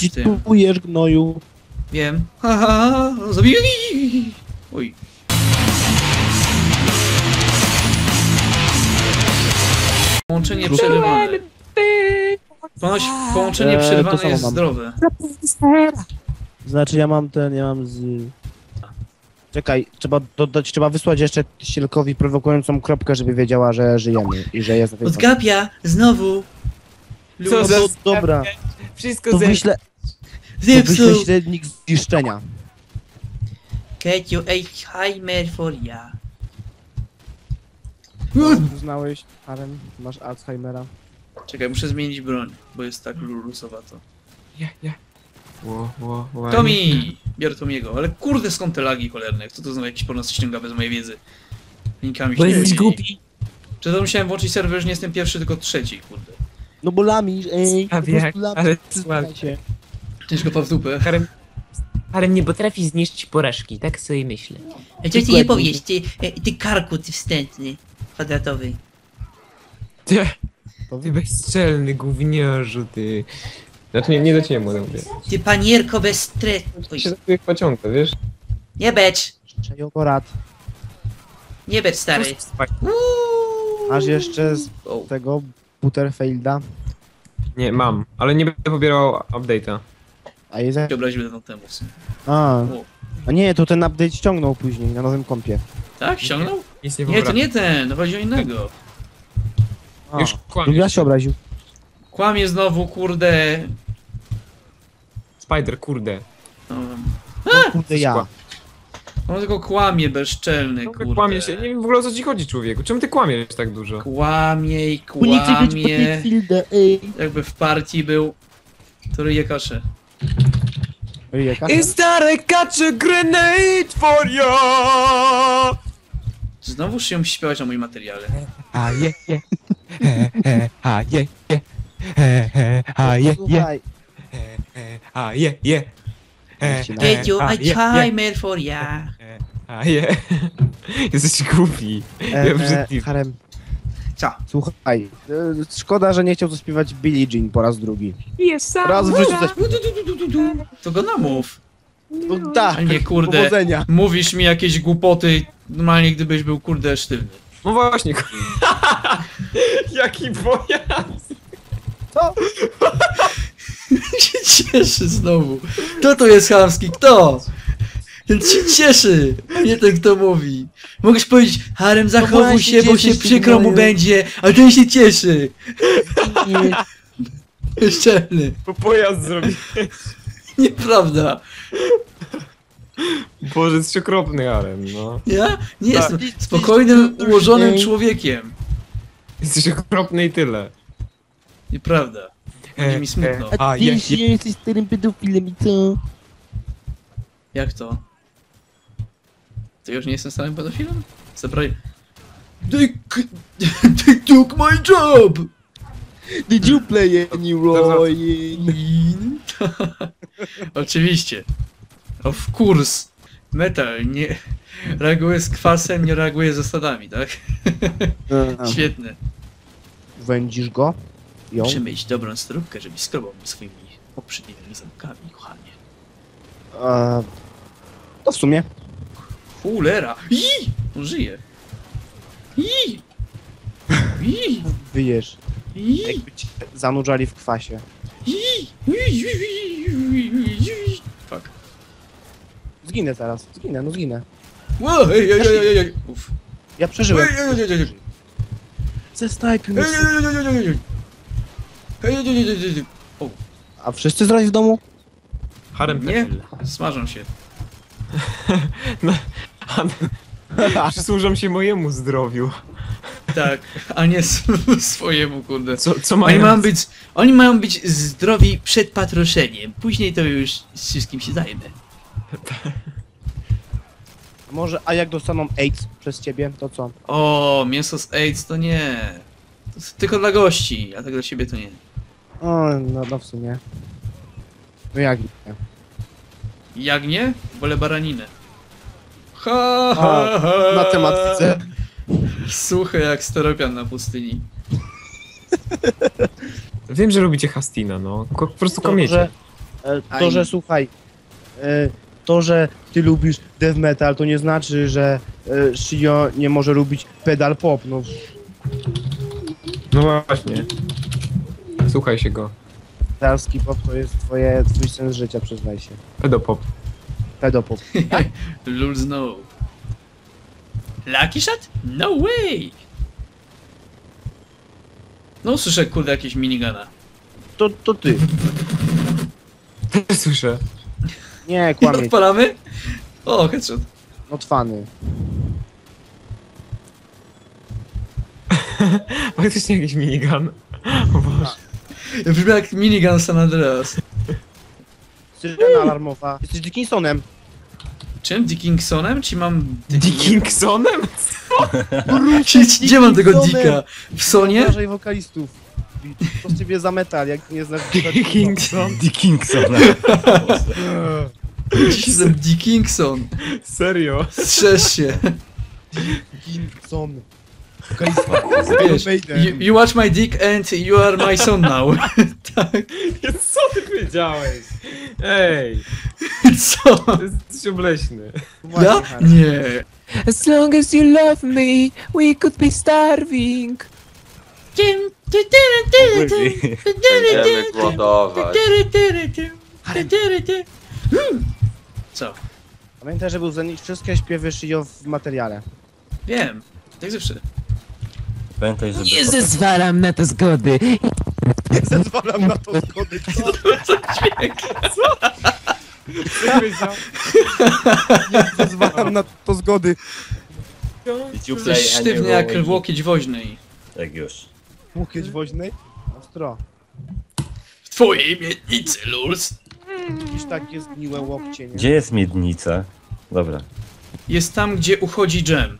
Cheatujesz gnoju. Wiem. Ha, ha, ha, zabiję. Oj. Połączenie przerywane. Ponoć połączenie Eee, to przerywane jest mam. zdrowe. Znaczy ja mam ten, ja mam z... Czekaj, trzeba dodać, trzeba wysłać jeszcze Sielkowi prowokującą kropkę, żeby wiedziała, że żyjemy i że jest Odgapia, znowu. Co No za dobra, Wszystko to ze... wyślę, zepsuł. wyślę średnik zniszczenia. Get you Alzheimer for ya. Uznałeś, Aren, masz Alzheimera. Czekaj, muszę zmienić broń, bo jest tak lulusowato. Ja, ja. Ło, ło, ło. Tomi! Biorę Tomiego, ale kurde skąd te lagi cholerne? Kto to znowu jakiś pornos ściąga bez mojej wiedzy? Linkami się Bo nie jesteś głupi. Czy to musiałem włączyć serwer, że nie jestem pierwszy, tylko trzeci, kurde. No bo lamisz, ej, A wie, ale przyznaj Ciężko pa w dupę. Harem... Harem nie potrafi zniszczyć porażki, tak sobie myślę. A co ty nie powiesz, ty, ty karku, ty wstępny, kwadratowy. Ty, ty bezczelny gówniarzu, ty. Znaczy nie, nie do ciebie młody mówię. Ty panierko bez stresu. Oj, Się jak pociąga, wiesz? nie becz, Czejogorat. nie becz stary. Uuu. Masz jeszcze z tego Butterfielda, Nie, mam, ale nie będę pobierał update'a. A jest... się obraził dawno temu w sumie. A, O. a nie, to ten update ściągnął później na nowym kompie. Tak? Ściągnął? Nic nie Nie, to wyobrażam. nie ten, chodzi o innego. A, Już kłamie. ja się obraził. Kłamie znowu, kurde. Spider, kurde. No, No, kurde ja. on tylko kłamie, bezczelny, Ciągle kurde. kłamie się. Nie wiem w ogóle o co ci chodzi, człowieku. Czemu ty kłamiesz tak dużo? Kłamie i kłamie. Ej. Jakby w partii był, to ryje kaszę. Is that I got a grenade for you? Znowu się śpiewać na moim materiale. A je, je. He, he, A je, je. He, he, A je, je. Słuchaj, He, he, A je, je. He, Get he, Get you a a je, je. timer for ya. A je. Jesteś głupi. e, Ja e, brzydliwy. Harem, Co? słuchaj. E, szkoda, że nie chciał zaśpiewać Billie Jean po raz drugi. Jest Raz w życiu. To go namów. No, tak, A nie, kurde. powodzenia. Mówisz mi jakieś głupoty, normalnie gdybyś był kurde sztywny. No właśnie. Jaki boja. Co? się cieszy znowu. Kto to jest chamski? Kto? Ten się cieszy, a nie ten kto mówi. Mogłeś powiedzieć, Harem zachowuj właśnie się, bo się przykro mu gnoju. będzie, a ten się cieszy. Szczelny. Bo pojazd zrobi. Nieprawda. Boże, jesteś okropny, Aren, no. Ja nie Tak. jestem spokojnym, ułożonym człowiekiem. Jesteś okropny i tyle. Nieprawda. Będzie mi smutno. A A ty się je. jesteś starym pedofilem i co? Jak to? To już nie jestem starym pedofilem? Zabraj... They, they took my job! Did you play any role in... Oczywiście. Of course. Metal nie reaguje z kwasem, nie reaguje z zasadami, tak? Świetne. Wędzisz go? Ją? Muszę mieć dobrą stróbkę, żeby skrobał mi swoimi poprzednimi zamkami, kochanie. A, to w sumie. Cholera! I! On żyje. I! I! Wyjesz. I! Jakby cię zanurzali w kwasie. Fuck. Zginę zaraz. Zginę, no zginę. Wow, ej, ej, ej, ej, ej. Uf. Ja przeżyłem. ej, ej, ej, ej. Ej, mnie. ej, ej, ej, ej, ej. Ej, ej, ej, ej, ej, ej. A wszyscy zrobili w domu? Harem Nie, smażą się. Przysłużą się mojemu zdrowiu. Tak, a nie swojemu, kurde. Co, co Oni mają? mają być, oni mają być zdrowi przed patroszeniem. Później to już z wszystkim się zajmę. Może, a jak dostaną AIDS przez ciebie, to co? O, mięso z AIDS to nie. To tylko dla gości, a tak dla siebie to nie. O, no, no w sumie. No jak nie? Jak nie? Wolę baraninę. Ha, ha, ha. na tematyce. Suche jak steropian na pustyni. Wiem, że lubicie Hastina, no. Ko- Po prostu To komiecie. E, Aj. To, że słuchaj, e, to, że ty lubisz death metal, to nie znaczy, że e, Shio nie może lubić pedal pop, no. No właśnie. Słuchaj się go. Pedalski pop to jest twoje, twój sens życia, przyznaj się. Pedopop. Pedopop. Lulz no. Lucky shot? No way! No słyszę kurde jakieś minigana. To, to ty. Słyszę. Nie, kłamie. Odpalamy? O, headshot. No twany. Faktycznie jakiś minigun. O Boże. Brzmi jak minigun San Andreas. Syrena alarmowa. Jesteś Dickinsonem. Czym? Dickinsonem? Czy mam... Dickingsonem? Gdzie, gdzie mam tego Dickinsonem. dika? W Sonie? Uważaj wokalistów. To z ciebie za metal, jak nie znasz Dickingson? Dickinson. Jestem Dickingson. Serio? Strzeż się. Dickinson. Wiesz, you, you watch my dick and you are my son now. tak. Co ty powiedziałeś? Ej, Co? to jesteś obleśny. Ja? Nie. As long as you love me, we could be starving. Będziemy głodować. Hmm. Co? Pamiętaj, żeby uwzględnić wszystkie śpiewy Shio w materiale. Wiem. Tak zawsze. Pamiętaj, żeby... Nie zezwalam na to zgody. Nie zezwalam na to zgody. Co powiedział? Nie zezwalam na to zgody. Any sztywny jak łokieć woźnej. Tak już. Łokieć woźnej? Ostro. W twojej miednicy, Lulz. Jakieś takie zgniłe łokcie, nie? Gdzie jest miednica? Dobra. Jest tam, gdzie uchodzi dżem.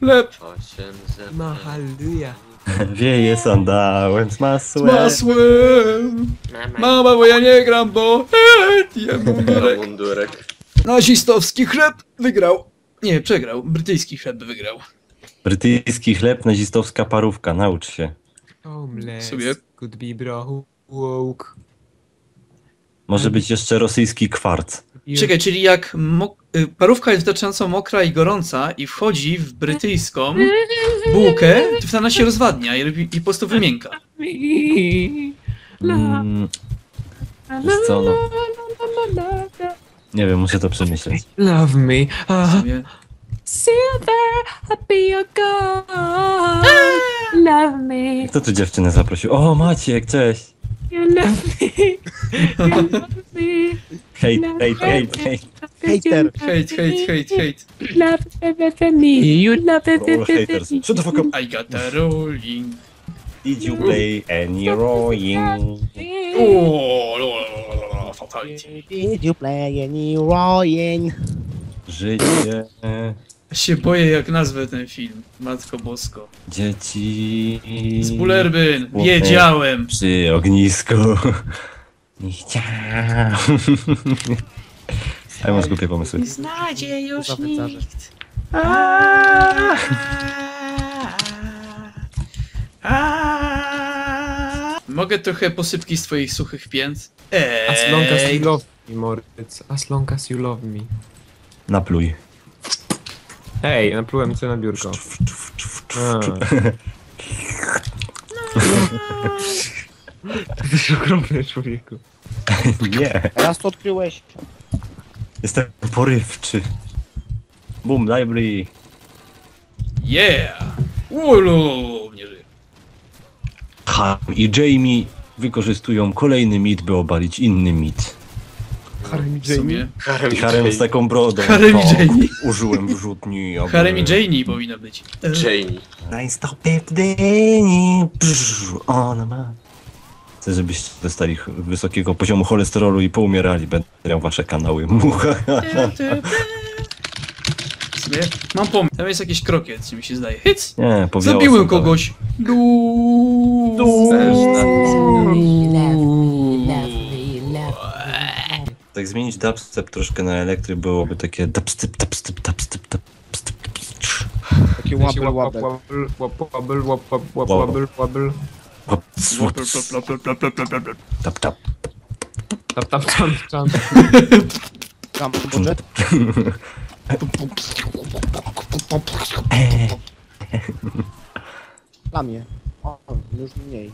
Lep. Osiem halleluja. Wieje sandałem z Z masłem. masłem. Mama. Bo ja nie gram, bo... Eee, mundurek. Mundurek. Nazistowski chleb wygrał. Nie, przegrał. Brytyjski chleb wygrał. Brytyjski chleb, nazistowska parówka, naucz się. Homeless. Sobie. Could be bro. Woke. Może być jeszcze rosyjski kwarc. Czekaj, czyli jak mok- y, parówka jest wystarczająco mokra i gorąca i wchodzi w brytyjską bułkę, to wtedy ona się rozwadnia i, i po prostu wymięka. Mm, wiesz co, no. Nie wiem, muszę to przemyśleć. Love me. Sumie. Silver, I'll be your god. Love me, Kto tu dziewczynę zaprosił? O, Maciek, cześć! you love me, you love me. Hejt, hejt, hejt, hejt. Hater. Hejt, hejt, hejt, hejt. Love me, you love haters. Shut the fuck up. I got a rolling. Did you play any rolling? O, fatality. Did you play any Ryan? Życie, się boję jak nazwę ten film. Matko Bosko. dzieci... Z. Spłotek. Wiedziałem. Przy ognisku. Nie chciałem. Ale masz głupie pomysły. Znajdzie już Zapytarze. nikt. Mogę trochę posypki z twoich suchych pięt? As long as you love me, Moritz. As long as you love me. Napluj. Hej, naplułem cię na biurko. A. Jesteś ogromny człowieku. Nie, Raz to odkryłeś. jestem porywczy. Boom, library. Yeah! Ulu, nie żyję. Ham i Jamie wykorzystują kolejny mit, by obalić inny mit. Harem i W sumie. Harem I Harem z taką brodą. Harem i Jamie. Użyłem wrzutni. aby- Harem i Janie powinno być. Janie. I stop it, Danny. Brz, Ona ma. Chcę, żebyście dostali wysokiego poziomu cholesterolu i poumierali. Będę miał wasze kanały. Mucha. W sumie mam pomysł. Tam jest jakiś krokiet, co mi się zdaje. Hyc! Nie, Zabiłem sobie. kogoś. Du. Love me, love me, love me. Tak zmienić dubstep troszkę na elektry byłoby takie dubstep, dubstep, dubstep, dubstep. dubstep. Takie łabel, łabel. Wobble, wobble, wobble, wobble, wobble. Swut, Tap, tap. Tap, Tam, tam, tam, tam. Tam, może? Dla mnie. O, już mniej.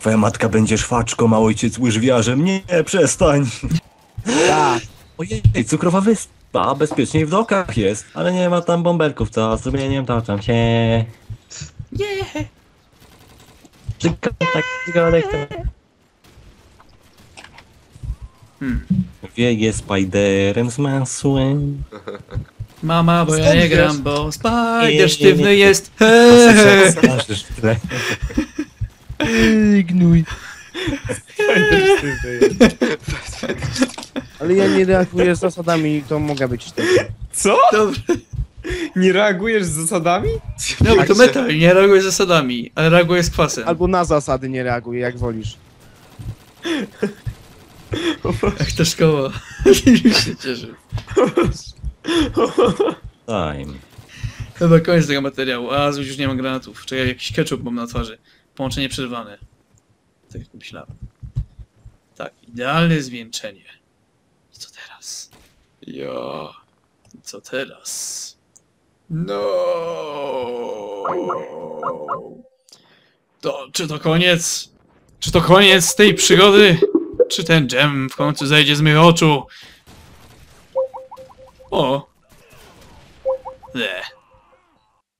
Twoja matka będzie szwaczką, a ojciec łyżwiarzem. Nie, przestań. Tak. Ojej, cukrowa wyspa, bezpieczniej w dokach jest, ale nie ma tam bąbelków, co z rumieniem toczą się. Nie. Tak, zgodek to. Hmm. Wieje spiderem z masłem. Mama, bo ja nie gram, bo Spider sztywny jest. Tle. Gnój. Ale ja nie reaguję z zasadami, to mogę być tak. Co? Dobra, Nie reagujesz z zasadami? no, to metal, nie reaguje z zasadami, ale reaguje z kwasem. Albo na zasady nie reaguję, jak wolisz. Jak to szkoła. Już się cieszę. Time. Chyba koniec tego materiału. A, złoś już nie ma granatów. Czekaj, jakiś ketchup mam na twarzy. Połączenie przerwane. Tak jak myślałem. Tak, idealne zwieńczenie. I co teraz? Ja. I co teraz? No. To, czy to koniec? Czy to koniec tej przygody? Czy ten dżem w końcu zejdzie z moich oczu? O. Le.